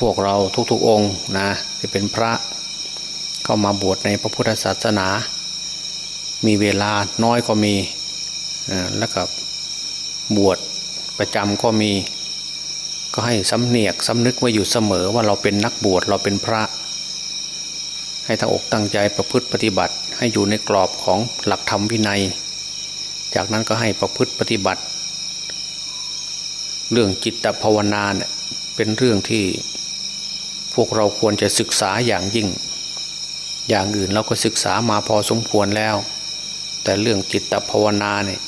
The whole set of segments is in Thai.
พวกเราทุกๆองค์นะที่เป็นพระเข้ามาบวชในพระพุทธศาสนา มีเวลาน้อยก็มีแล้วก็บวชประจำก็มี ก็ให้สำเนียกสำนึกไว้อยู่เสมอว่าเราเป็นนักบวชเราเป็นพระ ให้ตั้งอกตั้งใจประพฤติปฏิบัติ ให้อยู่ในกรอบของหลักธรรมวินัย จากนั้นก็ให้ประพฤติปฏิบัติ เรื่องจิตภาวนาเนี่ยเป็นเรื่องที่ พวกเราควรจะศึกษาอย่างยิ่ง อย่างอื่นเราก็ศึกษามาพอสมควรแล้ว แต่เรื่องจิตภาวนาเนี่ย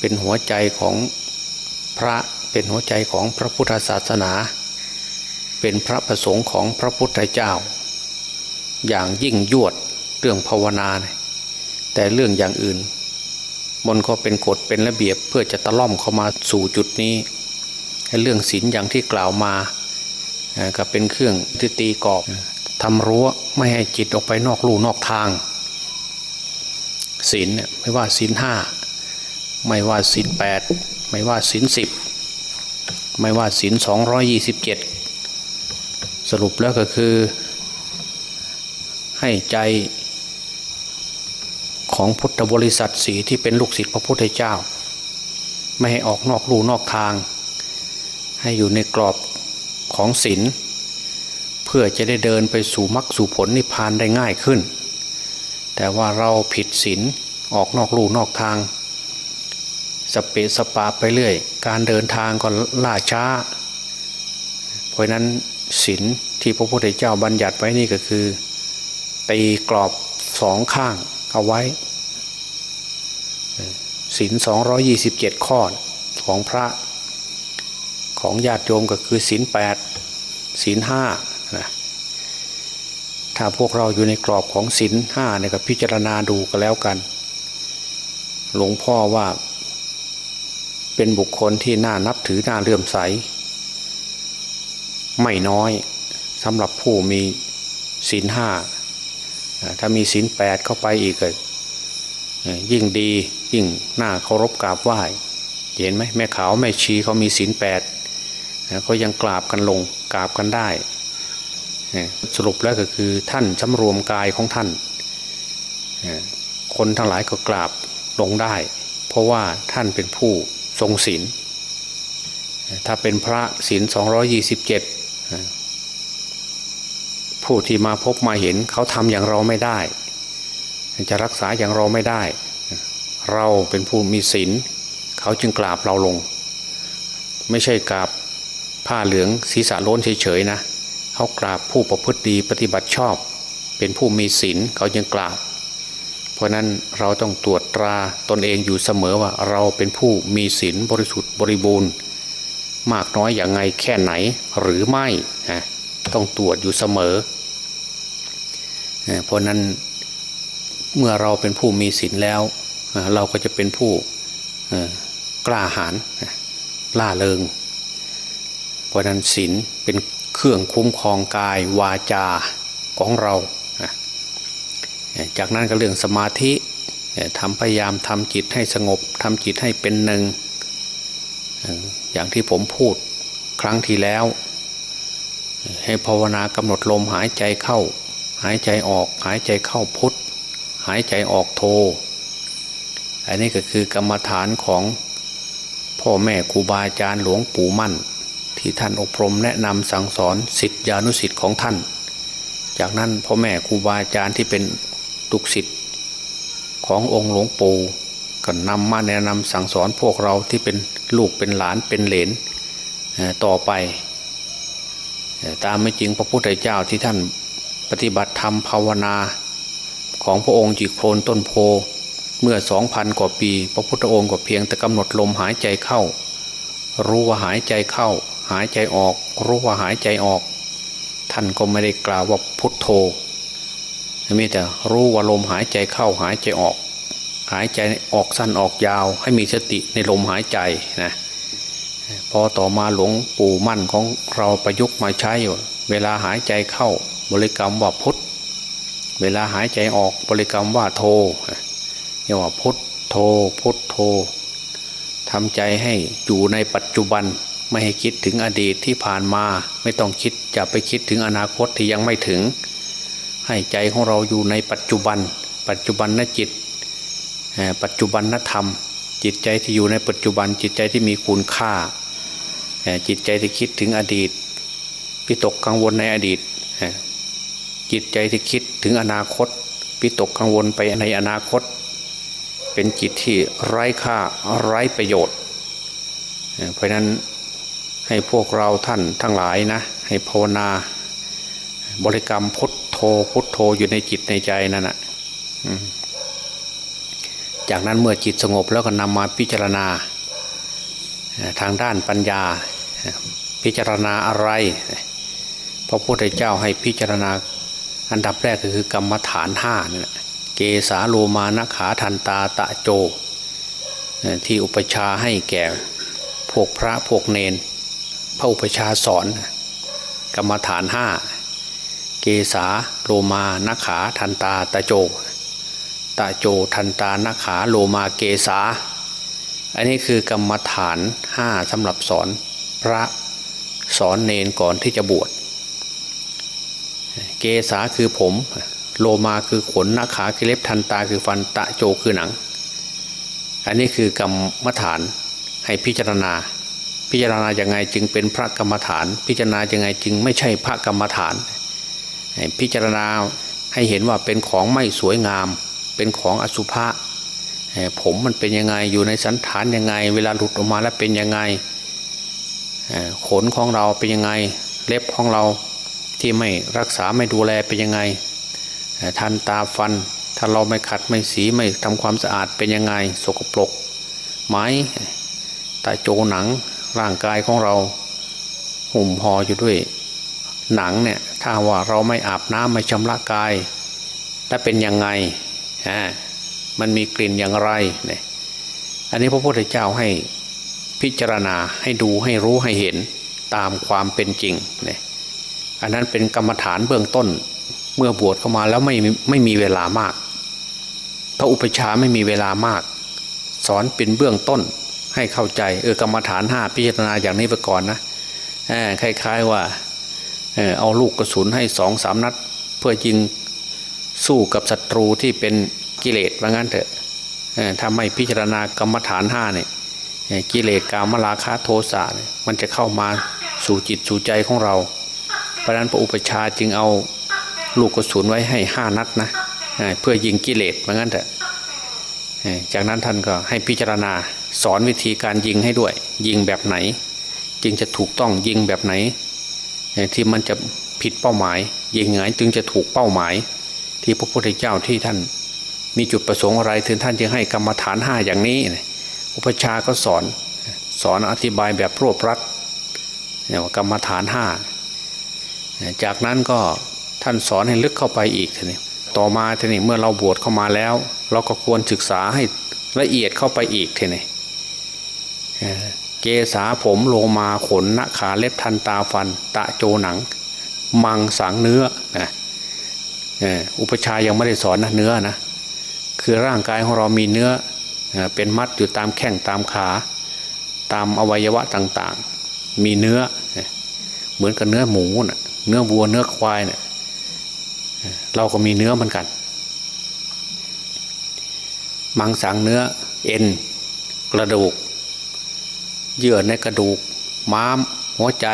เป็นหัวใจของพระเป็นหัวใจของพระพุทธศาสนา เป็นพระประสงค์ของพระพุทธเจ้า อย่างยิ่งยวดเรื่องภาวนาเนี่ยแต่เรื่องอย่างอื่นมันก็เป็นกฎเป็นระเบียบเพื่อจะตะล่อมเข้ามาสู่จุดนี้ให้เรื่องศีลอย่างที่กล่าวมา ก็เป็นเครื่องที่ตีกรอบทำรั้วไม่ให้จิตออกไปนอกลู่นอกทางศีลเนี่ยไม่ว่าศีลห้าไม่ว่าศีลแปดไม่ว่าศีลสิบไม่ว่าศีลสองร้อยยี่สิบเจ็ดสรุปแล้วก็คือ ให้ใจของพุทธบริษัทสีที่เป็นลูกศิษย์พระพุทธเจ้า ไม่ให้ออกนอกลู่นอกทาง ให้อยู่ในกรอบ ของศีลเพื่อจะได้เดินไปสู่มรรคสู่ผลนิพพานได้ง่ายขึ้น แต่ว่าเราผิดศีลออกนอกลู่นอกทาง สเปสปาไปเรื่อย การเดินทางก็ล่าช้า เพราะนั้นศีลที่พระพุทธเจ้าบัญญัติไว้นี่ก็คือ ตีกรอบสองข้างเอาไว้ศีลสองยี่สิบเจ็ดข้อของพระ ของญาติโยมก็คือศีลแปดศีลห้านะถ้าพวกเราอยู่ในกรอบของศีลห้าเนี่ยก็พิจารณาดูก็แล้วกัน หลวงพ่อว่าเป็นบุคคลที่น่านับถือน่าเลื่อมใส ไม่น้อยสำหรับผู้มีศีลห้าถ้ามีศีลแปดเข้าไปอีกยิ่งดียิ่งน่าเคารพกราบไหว้ เห็นไหมแม่ขาวแม่ชีเขามีศีลแปด ก็ยังกราบกันลงกราบกันได้ สรุปแล้วก็คือท่านสำรวมกายของท่าน คนทั้งหลายก็กราบลงได้ เพราะว่าท่านเป็นผู้ทรงศีลถ้าเป็นพระศีล227 ผู้ที่มาพบมาเห็นเขาทำอย่างเราไม่ได้ จะรักษาอย่างเราไม่ได้ เราเป็นผู้มีศีลเขาจึงกราบเราลง ไม่ใช่กราบ ผ้าเหลืองศีรษะโล้นเฉยๆนะเขากราบผู้ประพฤติดีปฏิบัติชอบ เป็นผู้มีศีลเขาจึงกราบ เพราะนั้นเราต้องตรวจตราตนเองอยู่เสมอว่าเราเป็นผู้มีศีลบริสุทธิ์บริบูรณ์ มากน้อยอย่างไงแค่ไหนหรือไม่ต้องตรวจอยู่เสมอ เพราะนั้นเมื่อเราเป็นผู้มีศีลแล้ว เราก็จะเป็นผู้กล้าหาญล่าเริง เพราะนั้นศีลเป็นเครื่องคุ้มครองกายวาจาของเรา จากนั้นก็เรื่องสมาธิทำพยายามทำจิตให้สงบทำจิตให้เป็นหนึ่ง อย่างที่ผมพูดครั้งที่แล้ว ให้ภาวนากำหนดลมหายใจเข้า หายใจออกหายใจเข้าพุทธหายใจออกโท อันนี้ก็คือกรรมฐานของพ่อแม่ครูบาอาจารย์หลวงปู่มั่น ที่ท่านอบรมแนะนำสั่งสอนสิทธิานุสิทธิ์ของท่าน จากนั้นพ่อแม่ครูบาอาจารย์ที่เป็นตุกศิษย์ขององค์หลวงปู่ก็นำมาแนะนำสั่งสอนพวกเราที่เป็นลูกเป็นหลานเป็นเหลนต่อไป ตามไม่จริงพระพุทธเจ้าที่ท่านปฏิบัติธรรมภาวนาของพระองค์จิโคลนต้นโพเมื่อสองพันกว่าปี พระพุทธองค์ก็เพียงแต่กำหนดลมหายใจเข้า รู้ว่าหายใจเข้า หายใจออก รู้ว่าหายใจออก ท่านก็ไม่ได้กล่าวว่าพุทโธมีแต่รู้ว่าลมหายใจเข้าหายใจออก หายใจออกสั้นออกยาว ให้มีสติในลมหายใจนะพอต่อมาหลวงปู่มั่นของเราประยุกต์มาใช้อยู่เวลาหายใจเข้าบริกรรมว่าพุทเวลาหายใจออกบริกรรมว่าโทเรียกว่าพุทโทพุทโททำใจให้อยู่ในปัจจุบัน ไม่ให้คิดถึงอดีตที่ผ่านมา ไม่ต้องคิดจะไปคิดถึงอนาคตที่ยังไม่ถึง ให้ใจของเราอยู่ในปัจจุบัน ปัจจุบันนจิต ปัจจุบันนธรรม จิตใจที่อยู่ในปัจจุบันจิตใจที่มีคุณค่า จิตใจที่คิดถึงอดีตพิตกกังวลในอดีต จิตใจที่คิดถึงอนาคตพิตกกังวลไปในอนาคต เป็นจิตที่ไร้ค่าไร้ประโยชน์ เพราะนั้น ให้พวกเราท่านทั้งหลายนะ ให้ภาวนา บริกรรมพุทโธพุทโธอยู่ในจิตในใจนั่นแหะจากนั้นเมื่อจิตสงบแล้วก็นำมาพิจารณา ทางด้านปัญญา พิจารณาอะไร พระพุทธเจ้าให้พิจารณาอันดับแรกก็คือกรรมฐานห้านี่แหละเกสาโลมานขาทันตาตะโจ ที่อุปชาให้แก่พวกพระพวกเนน พระอุปชาสอน กรรมฐานห้าเกสาโลมานาขาทันตาตะโจตะโจทันตานาขาโลมาเกสาอันนี้คือกรรมฐานห้าสำหรับสอนพระสอนเนนก่อนที่จะบวช เกสาคือผม โลมาคือขนนาขาคือเล็บทันตาคือฟันตะโจคือหนัง อันนี้คือกรรมฐานให้พิจารณา พิจารณาอย่างไงจึงเป็นพระกรรมฐาน พิจารณาอย่างไงจึงไม่ใช่พระกรรมฐาน พิจารณาให้เห็นว่าเป็นของไม่สวยงาม เป็นของอสุภะผมมันเป็นยังไงอยู่ในสันฐานยังไง เวลาหลุดออกมาแล้วเป็นยังไงขนของเราเป็นยังไง เล็บของเราที่ไม่รักษาไม่ดูแลเป็นยังไงทันตาฟัน ถ้าเราไม่ขัดไม่สีไม่ทำความสะอาดเป็นยังไง สกปรกไหมตาโจหนัง ร่างกายของเราหุ่มห่ออยู่ด้วย หนังเนี่ยถ้าว่าเราไม่อาบน้ำไม่ชำระกายแล้วเป็นยังไงอ่ามันมีกลิ่นอย่างไรเนี่ยอันนี้พระพุทธเจ้าให้พิจารณาให้ดูให้รู้ให้เห็นตามความเป็นจริงเนี่ยอันนั้นเป็นกรรมฐานเบื้องต้นเมื่อบวชเข้ามาแล้วไม่ไม่มีเวลามาก พระอุปชาไม่มีเวลามาก สอนเป็นเบื้องต้น ให้เข้าใจเออกรรมฐานห้าพิจารณาอย่างนี้ไปก่อนนะคล้าย ๆว่าเออเอาลูกกระสุนให้สองสามนัด เพื่อยิงสู้กับศัตรูที่เป็นกิเลสว่างั้นเถอะถ้าไม่พิจารณากรรมฐานห้าเนี่ยกิเลสกามราคะโทสะมันจะเข้ามาสู่จิตสู่ใจของเรา เพราะนั้นพระอุปชาจึงเอาลูกกระสุนไว้ให้ห้านัดนะเพื่อยิงกิเลสว่างั้นเถอะจากนั้นท่านก็ให้พิจารณา สอนวิธีการยิงให้ด้วย ยิงแบบไหนจึงจะถูกต้องยิงแบบไหน ที่มันจะผิดเป้าหมาย ยิงไงจึงจะถูกเป้าหมาย ที่พระพุทธเจ้าที่ท่าน มีจุดประสงค์อะไรถึงท่านจึงให้กรรมฐานห้าอย่างนี้อุปชาก็สอนสอนอธิบายแบบรวบรัดเนี่ยว่ากรรมฐานห้าจากนั้นก็ท่านสอนให้ลึกเข้าไปอีกทีนี้ต่อมาทีนี้เมื่อเราบวชเข้ามาแล้ว เราก็ควรศึกษาให้ละเอียดเข้าไปอีกทีนี้ เกษาผมโลมาขนนขาเล็บทันตาฟัน ตะโจหนัง มังสังเนื้อนะอุปชายยังไม่ได้สอนนะเนื้อนะคือร่างกายของเรามีเนื้อเป็นมัดอยู่ตามแข้งตามขา ตามอวัยวะต่างๆ มีเนื้อเหมือนกับเนื้อหมูนะเนื้อวัวเนื้อควายเนะี่ยเอ่อเราก็มีเนื้อเหมือนกัน มังสังเนื้อเอ็นกระดูก เยื่อในกระดูก ม้าม หัวใจ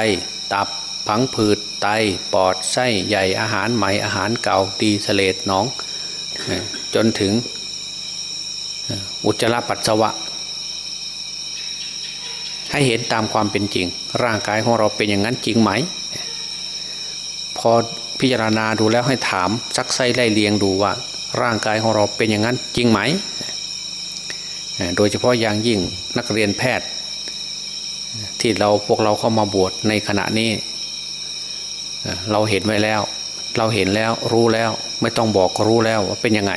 ตับ ผังผืด ไต ปอด ไส้ใหญ่ อาหารใหม่ อาหารเก่า ดีเสเลดหน้อง จนถึงอุจจาระปัสสาวะ ให้เห็นตามความเป็นจริง ร่างกายของเราเป็นอย่างนั้นจริงไหม พอพิจารณาดูแล้วให้ถามซักไซไล่เลียงดูว่า ร่างกายของเราเป็นอย่างนั้นจริงไหม โดยเฉพาะอย่างยิ่งนักเรียนแพทย์ ที่เราพวกเราเข้ามาบวชในขณะนี้ เราเห็นไว้แล้ว เราเห็นแล้วรู้แล้วไม่ต้องบอกก็รู้แล้วว่าเป็นยังไง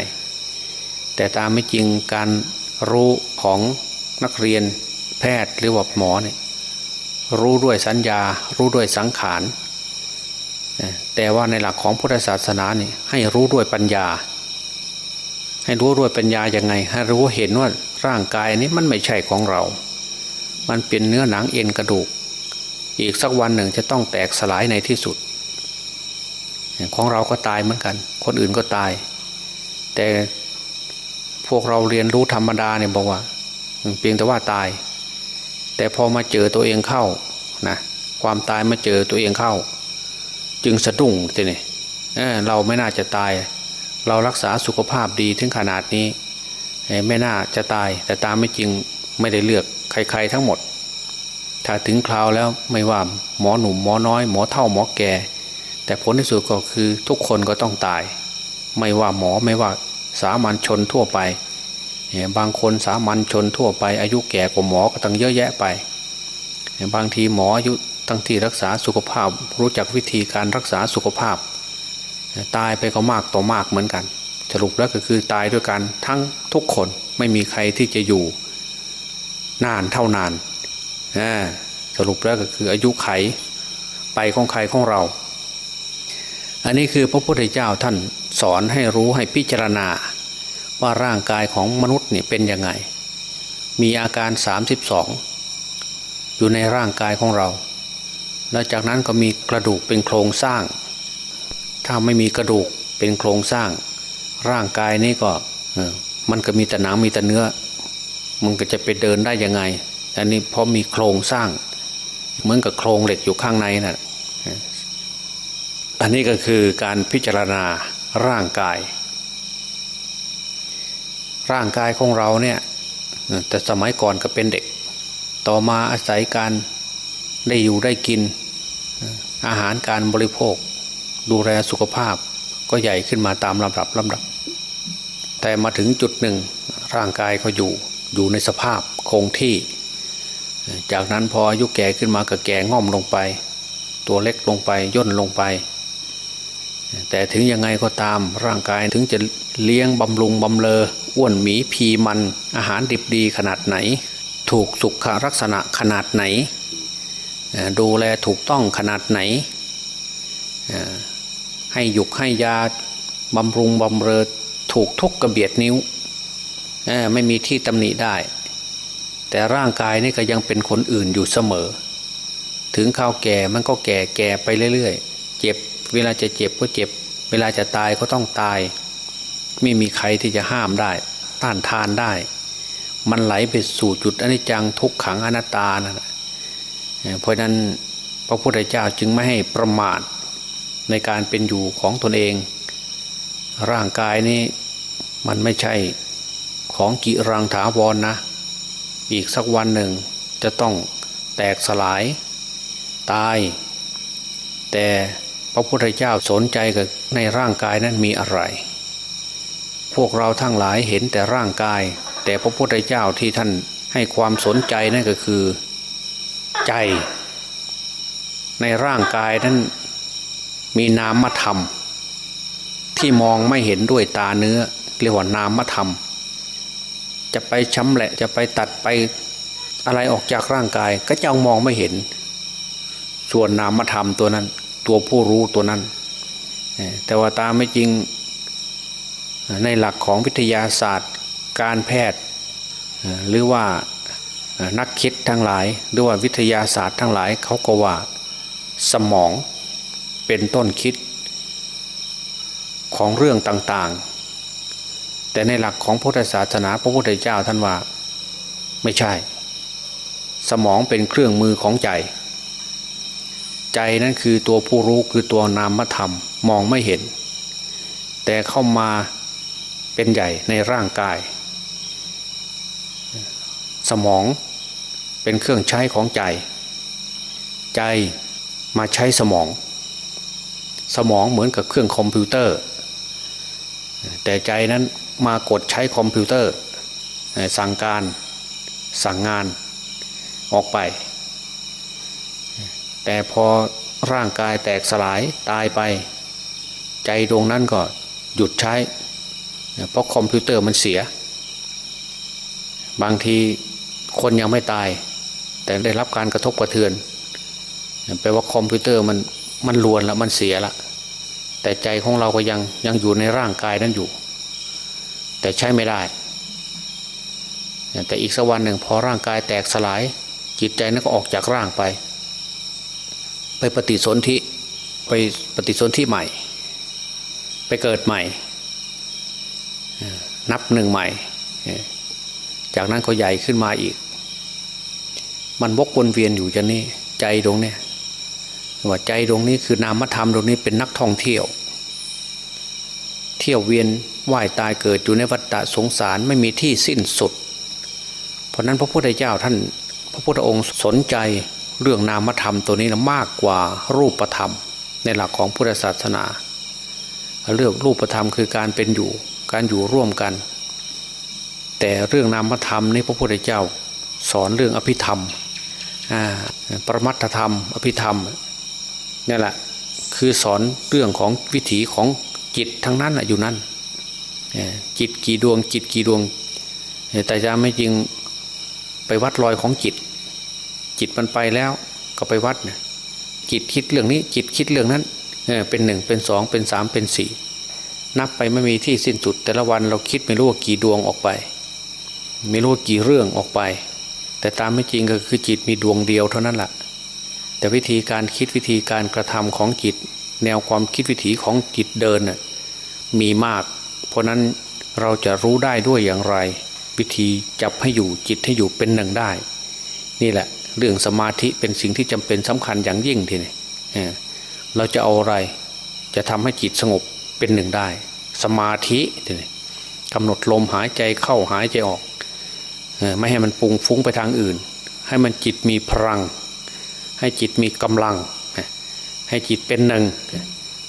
แต่ตามไม่จริงการรู้ของนักเรียนแพทย์หรือว่าหมอเนี่ยรู้ด้วยสัญญา รู้ด้วยสังขารแต่ว่าในหลักของพุทธศาสนานี่ให้รู้ด้วยปัญญา ให้รู้ด้วยปัญญาอย่างไง ให้รู้เห็นว่าร่างกายนี้มันไม่ใช่ของเรา มันเป็นเนื้อหนังเอ็นกระดูก อีกสักวันหนึ่งจะต้องแตกสลายในที่สุด ของเราก็ตายเหมือนกัน คนอื่นก็ตาย แต่พวกเราเรียนรู้ธรรมดาเนี่ยบอกว่าเพียงแต่ว่าตาย แต่พอมาเจอตัวเองเข้านะความตายมาเจอตัวเองเข้า จึงสะดุ้งทีนี่เเราไม่น่าจะตาย เรารักษาสุขภาพดีถึงขนาดนี้ไม่น่าจะตาย แต่ตามไม่จริง ไม่ได้เลือกใคร ๆ ทั้งหมด ถ้าถึงคราวแล้วไม่ว่าหมอหนุ่มหมอน้อย หมอเท่าหมอแก่ แต่ผลที่สุดก็คือทุกคนก็ต้องตาย ไม่ว่าหมอไม่ว่าสามัญชนทั่วไป บางคนสามัญชนทั่วไป อายุแก่กว่าหมอก็ตั้งเยอะแยะไป บางทีหมออายุตั้งที่รักษาสุขภาพ รู้จักวิธีการรักษาสุขภาพ ตายไปก็มากต่อมากเหมือนกัน สรุปแล้วก็คือตายด้วยกันทั้งทุกคนไม่มีใครที่จะอยู่ นานเท่านานสรุปแล้วก็คืออายุไขไปของใครของเรา อันนี้คือพระพุทธเจ้าท่านสอนให้รู้ให้พิจารณา ว่าร่างกายของมนุษย์นี่เป็นยังไง มีอาการ 32 อยู่ในร่างกายของเรา แล้วจากนั้นก็มีกระดูกเป็นโครงสร้าง ถ้าไม่มีกระดูกเป็นโครงสร้าง ร่างกายนี้ก็มันก็มีแต่หนังมีแต่เนื้อ มันก็จะไปเดินได้ยังไง อันนี้เพราะมีโครงสร้าง เหมือนกับโครงเหล็กอยู่ข้างในนะ่ะอันนี้ก็คือการพิจารณาร่างกาย ร่างกายของเราเนี่ยแต่สมัยก่อนก็เป็นเด็ก ต่อมาอาศัยการได้อยู่ได้กิน อาหารการบริโภค ดูแลสุขภาพก็ใหญ่ขึ้นมาตามลำดับลำดับ แต่มาถึงจุดหนึ่งร่างกายก็อยู่ อยู่ในสภาพคงที่ จากนั้นพออายุแก่ขึ้นมาก็แก่ง่อมลงไป ตัวเล็กลงไปย่นลงไป แต่ถึงยังไงก็ตามร่างกายถึงจะเลี้ยงบำรุงบำเลออ้วนหมีพีมันอาหารดิบดีขนาดไหน ถูกสุขลักษณะขนาดไหน ดูแลถูกต้องขนาดไหน ให้หยุกให้ยาบำรุงบำเรอถูกทุกกระเบียดนิ้ว ไม่มีที่ตำหนิได้ แต่ร่างกายนี่ก็ยังเป็นคนอื่นอยู่เสมอ ถึงข้าวแก่มันก็แก่แก่ไปเรื่อยๆ เจ็บ เวลาจะเจ็บก็เจ็บ เวลาจะตายก็ต้องตาย ไม่มีใครที่จะห้ามได้ ต้านทานได้ มันไหลไปสู่จุดอนิจจังทุกขังอนัตตานะเพราะนั้นพระพุทธเจ้าจึงไม่ให้ประมาทในการเป็นอยู่ของตนเอง ร่างกายนี้มันไม่ใช่ ของกิรังถาวรนนะ อีกสักวันหนึ่งจะต้องแตกสลายตาย แต่พระพุทธเจ้าสนใจกับในร่างกายนั้นมีอะไร พวกเราทั้งหลายเห็นแต่ร่างกาย แต่พระพุทธเจ้าที่ท่านให้ความสนใจนั่นก็คือใจ ในร่างกายนั้นมีนามธรรม ที่มองไม่เห็นด้วยตาเนื้อเรียกว่านามธรรม จะไปช้ำแหละจะไปตัดไปอะไรออกจากร่างกาย ก็จะมองไม่เห็น ส่วนนามธรรมตัวนั้น ตัวผู้รู้ตัวนั้น แต่ว่าตามไม่จริงในหลักของวิทยาศาสตร์ การแพทย์หรือว่านักคิดทั้งหลาย หรือว่าวิทยาศาสตร์ทั้งหลายเขาก็ว่าสมองเป็นต้นคิดของเรื่องต่าง แต่ในหลักของพุทธศาสนาพระพุทธเจ้าท่านว่า ไม่ใช่ สมองเป็นเครื่องมือของใจ ใจนั้นคือตัวผู้รู้คือตัวนามธรรมมองไม่เห็น แต่เข้ามาเป็นใหญ่ในร่างกาย สมองเป็นเครื่องใช้ของใจ ใจมาใช้สมอง สมองเหมือนกับเครื่องคอมพิวเตอร์ แต่ใจนั้น มากดใช้คอมพิวเตอร์ สั่งการสั่งงานออกไป แต่พอร่างกายแตกสลายตายไป ใจดวงนั้นก็หยุดใช้ เพราะคอมพิวเตอร์มันเสีย บางทีคนยังไม่ตาย แต่ได้รับการกระทบกระเทือนแปลว่าคอมพิวเตอร์มันมันลวนแล้วมันเสียละแต่ใจของเราก็ยังยังอยู่ในร่างกายนั้นอยู่ แต่ใช้ไม่ได้ แต่อีกสักวันหนึ่งพอร่างกายแตกสลาย จิตใจนั้นก็ออกจากร่างไป ไปปฏิสนธิไปปฏิสนธิใหม่ ไปเกิดใหม่ นับหนึ่งใหม่ จากนั้นก็ใหญ่ขึ้นมาอีก มันวกวนเวียนอยู่อย่างนี้ใจดวงเนี่ยว่าใจดวงนี้คือนามธรรมดวงนี้เป็นนักท่องเที่ยว เที่ยวเวียนว่ายตายเกิดอยู่ในวัฏฏะสงสารไม่มีที่สิ้นสุด เพราะนั้นพระพุทธเจ้าท่าน พระพุทธองค์สนใจเรื่องนามธรรมตัวนี้นะมากกว่ารูปธรรม ในหลักของพุทธศาสนา เรื่องรูปธรรมคือการเป็นอยู่การอยู่ร่วมกัน แต่เรื่องนามธรรมนี่พระพุทธเจ้าสอนเรื่องอภิธรรมอ่าปรมัตธรรม อภิธรรมนี่แหละคือสอนเรื่องของวิถีของ จิตทั้งนั้นน่ะอยู่นั่นจิตกี่ดวงจิตกี่ดวง แต่จะไม่จริงไปวัดรอยของจิต จิตมันไปแล้วก็ไปวัดจิตคิดเรื่องนี้จิตคิดเรื่องนั้นเป็นหนึ่งเป็นสองเป็นสามเป็นสี่นับไปไม่มีที่สิ้นสุด แต่ละวันเราคิดไม่รู้ว่ากี่ดวงออกไป ไม่รู้ว่ากี่เรื่องออกไป แต่ตามไม่จริงก็คือจิตมีดวงเดียวเท่านั้นแหละแต่วิธีการคิดวิธีการกระทำของจิต แนวความคิดวิถีของจิตเดินมีมาก เพราะนั้นเราจะรู้ได้ด้วยอย่างไร วิธีจับให้อยู่จิตให้อยู่เป็นหนึ่งได้ นี่แหละ เรื่องสมาธิเป็นสิ่งที่จำเป็นสำคัญอย่างยิ่งทีนี้เราจะเอาอะไร จะทำให้จิตสงบเป็นหนึ่งได้ สมาธิทีนี้กำหนดลมหายใจเข้าหายใจออกไม่ให้มันปรุงฟุ้งไปทางอื่น ให้มันจิตมีพลัง ให้จิตมีกำลัง ให้จิตเป็นหนึ่ง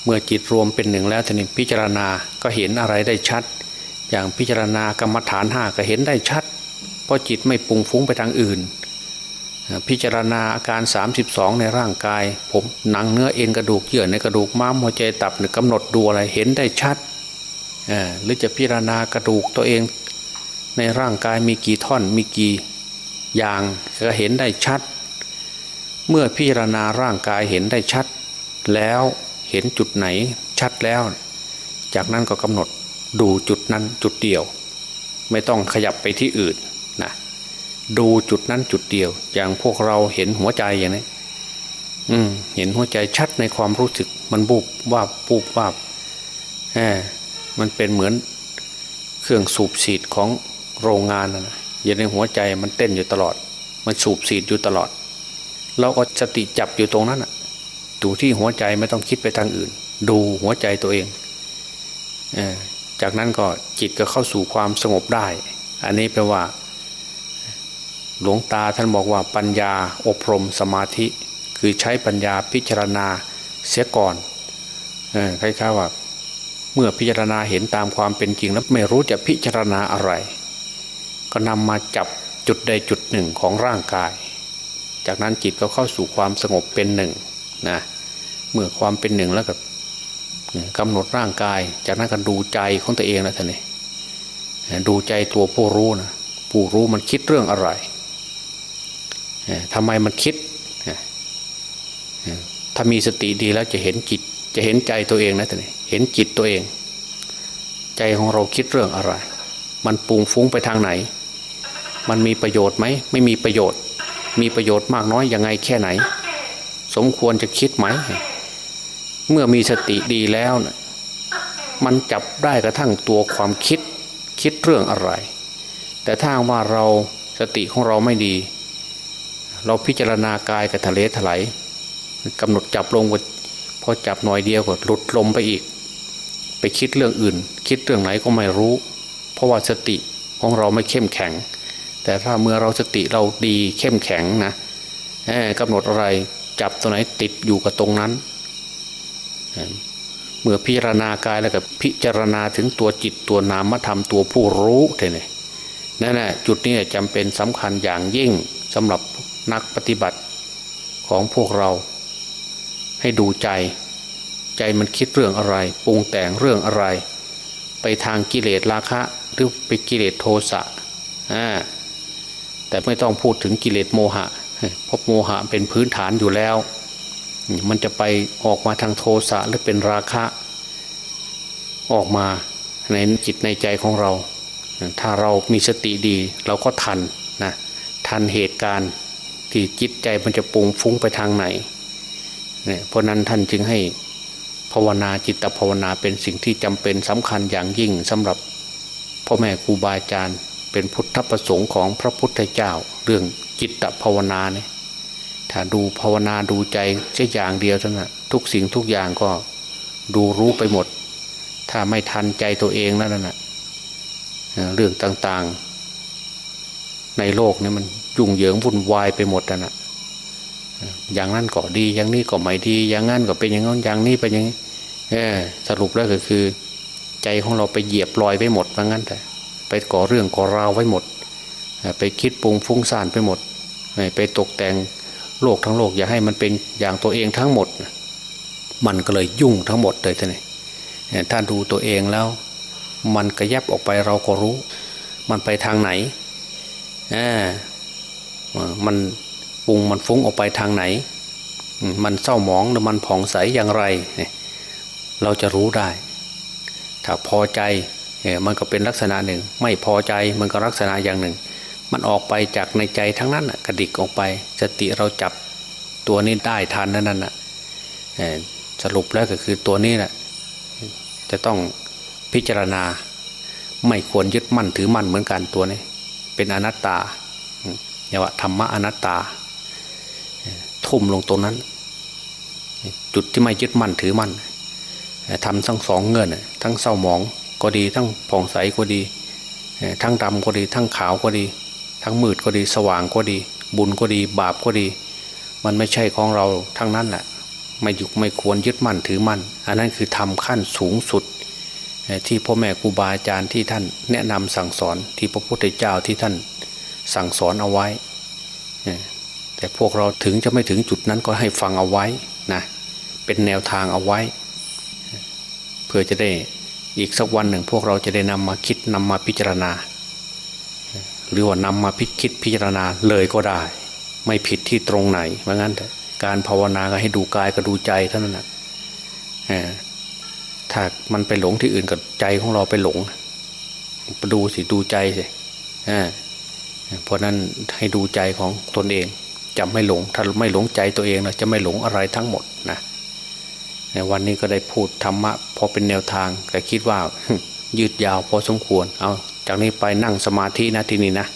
เมื่อจิตรวมเป็นหนึ่งแล้วทีนี้พิจารณาก็เห็นอะไรได้ชัด อย่างพิจารณากรรมฐานห้าก็เห็นได้ชัด เพราะจิตไม่ปรุงฟุ้งไปทางอื่น พิจารณาอาการ 32 ในร่างกาย ผมหนังเนื้อเอ็นกระดูกเยื่อในกระดูกม้ามหัวใจตับกำหนดดูอะไรเห็นได้ชัดหรือจะพิจารณากระดูกตัวเองในร่างกายมีกี่ท่อนมีกี่อย่างก็เห็นได้ชัด เมื่อพิจารณาร่างกายเห็นได้ชัด แล้วเห็นจุดไหนชัดแล้ว จากนั้นก็กำหนดดูจุดนั้นจุดเดียว ไม่ต้องขยับไปที่อื่นนะดูจุดนั้นจุดเดียว อย่างพวกเราเห็นหัวใจอย่างนี้อืม เห็นหัวใจชัดในความรู้สึก มันบูบว่าบปูบว่าบแหมมันเป็นเหมือนเครื่องสูบฉีดของโรงงานนะอยู่ในหัวใจมันเต้นอยู่ตลอด มันสูบฉีดอยู่ตลอด เราก็สติจับอยู่ตรงนั้นอะ ดูที่หัวใจไม่ต้องคิดไปทางอื่น ดูหัวใจตัวเองเอจากนั้นก็จิตก็เข้าสู่ความสงบได้ อันนี้แปลว่า หลวงตาท่านบอกว่าปัญญาอบรมสมาธิ คือใช้ปัญญาพิจารณาเสียก่อนคล้ายๆว่า เมื่อพิจารณาเห็นตามความเป็นจริงแล้วไม่รู้จะพิจารณาอะไร ก็นำมาจับจุดใดจุดหนึ่งของร่างกาย จากนั้นจิตก็เข้าสู่ความสงบเป็นหนึ่ง นะเมื่อความเป็นหนึ่งแล้วก็กำหนดร่างกาย จากนั้นก็ดูใจของตัวเองนะท่านนี่ดูใจตัวผู้รู้นะผู้รู้มันคิดเรื่องอะไรทำไมมันคิด ถ้ามีสติดีแล้วจะเห็นจิต จะเห็นใจตัวเองนะท่านนี่เห็นจิตตัวเอง ใจของเราคิดเรื่องอะไร มันปุงฟุ้งไปทางไหน มันมีประโยชน์ไหมไม่มีประโยชน์ มีประโยชน์มากน้อยยังไงแค่ไหน สมควรจะคิดไหม เมื่อมีสติดีแล้วนะมันจับได้กระทั่งตัวความคิดคิดเรื่องอะไร แต่ถ้าว่าเราสติของเราไม่ดี เราพิจารณากายกับทะเลถลายกำหนดจับลงพอจับหน่อยเดียวก็หลุดลมไปอีก ไปคิดเรื่องอื่น คิดเรื่องไหนก็ไม่รู้ เพราะว่าสติของเราไม่เข้มแข็ง แต่ถ้าเมื่อเราสติเราดีเข้มแข็งนะกำหนดอะไร จับตัวไหนติดอยู่กับตรงนั้น เมื่อพิจารณากายแล้วก็พิจารณาถึงตัวจิตตัวนามธรรมตัวผู้รู้เนี่นั่นแหละจุดนี้จำเป็นสำคัญอย่างยิ่งสำหรับนักปฏิบัติของพวกเรา ให้ดูใจ ใจมันคิดเรื่องอะไรปรุงแต่งเรื่องอะไร ไปทางกิเลสราคะ หรือไปกิเลสโทสะแต่ไม่ต้องพูดถึงกิเลสโมหะ เพราะโมหะเป็นพื้นฐานอยู่แล้ว มันจะไปออกมาทางโทสะหรือเป็นราคะ ออกมาในจิตในใจของเรา ถ้าเรามีสติดี เราก็ทันนะทันเหตุการณ์ที่จิตใจมันจะปุงฟุ้งไปทางไหนเนี่ยเพราะนั้นท่านจึงให้ภาวนาจิตภาวนาเป็นสิ่งที่จำเป็นสำคัญอย่างยิ่งสำหรับพ่อแม่ครูบาอาจารย์ เป็นพุทธประสงค์ของพระพุทธเจ้าเรื่อง จิตภาวนาเนี่ยถ้าดูภาวนาดูใจแค่อย่างเดียวเท่านั้นทุกสิ่งทุกอย่างก็ดูรู้ไปหมด ถ้าไม่ทันใจตัวเองแล้วนั่นนะเรื่องต่างๆ ในโลกนี้มันยุ่งเหยิงวุ่นวายไปหมดนะนะอย่างนั้นก็ดี อย่างนี้ก็ไม่ดี อย่างนั้นก็เป็นอย่างนั้นอย่างนี้เป็นอย่างนี้สรุปแล้วก็คือ ใจของเราไปเหยียบลอยไปหมดว่างั้นแต่ไปก่อเรื่องก่อราวไว้หมด ไปคิดปรุงฟุ้งซ่านไปหมด ไปตกแต่งโลกทั้งโลก อย่าให้มันเป็นอย่างตัวเองทั้งหมด มันก็เลยยุ่งทั้งหมดเลยท่านนี่ถ้าดูตัวเองแล้ว มันกระยับออกไปเราก็รู้ มันไปทางไหนอมันปรุงมันฟุ้งออกไปทางไหน มันเศร้าหมองหรือมันผ่องใสอย่างไร เราจะรู้ได้ ถ้าพอใจมันก็เป็นลักษณะหนึ่ง ไม่พอใจมันก็ลักษณะอย่างหนึ่ง มันออกไปจากในใจทั้งนั้นกระดิกออกไป สติเราจับตัวนี้ได้ทันนั่นน่ะสรุปแล้วก็คือตัวนี้แหละจะต้องพิจารณา ไม่ควรยึดมั่นถือมั่นเหมือนกันตัวนี้ เป็นอนัตตาอย่าวธรรมะอนัตตา ทุ่มลงตรงนั้น จุดที่ไม่ยึดมั่นถือมั่นทำทั้งสองเงินทั้งเศร้าหมองก็ดี ทั้งผ่องใสก็ดี ทั้งดำก็ดี ทั้งขาวก็ดี ทั้งมืดก็ดีสว่างก็ดี บุญก็ดีบาปก็ดี มันไม่ใช่ของเราทั้งนั้นแหละไม่ยุกไม่ควรยึดมั่นถือมั่น อันนั้นคือทำขั้นสูงสุด ที่พ่อแม่ครูบาอาจารย์ที่ท่านแนะนำสั่งสอนที่พระพุทธเจ้าที่ท่านสั่งสอนเอาไว้ แต่พวกเราถึงจะไม่ถึงจุดนั้นก็ให้ฟังเอาไว้นะเป็นแนวทางเอาไว้ เพื่อจะได้อีกสักวันหนึ่งพวกเราจะได้นำมาคิดนำมาพิจารณา หรือว่านำมาพิคิดพิจารณาเลยก็ได้ ไม่ผิดที่ตรงไหนเพราะงั้นการภาวนาก็ให้ดูกายก็ดูใจเท่านั้นนะถ้ามันไปหลงที่อื่นกับใจของเราไปหลงไปดูสิดูใจสิเพราะนั้นให้ดูใจของตนเองจะไม่หลงถ้าไม่หลงใจตัวเองนะจะไม่หลงอะไรทั้งหมดนะในวันนี้ก็ได้พูดธรรมะพอเป็นแนวทางแต่คิดว่ายืดยาวพอสมควร เอา จากนี้ไปนั่งสมาธินะที่นี่นะ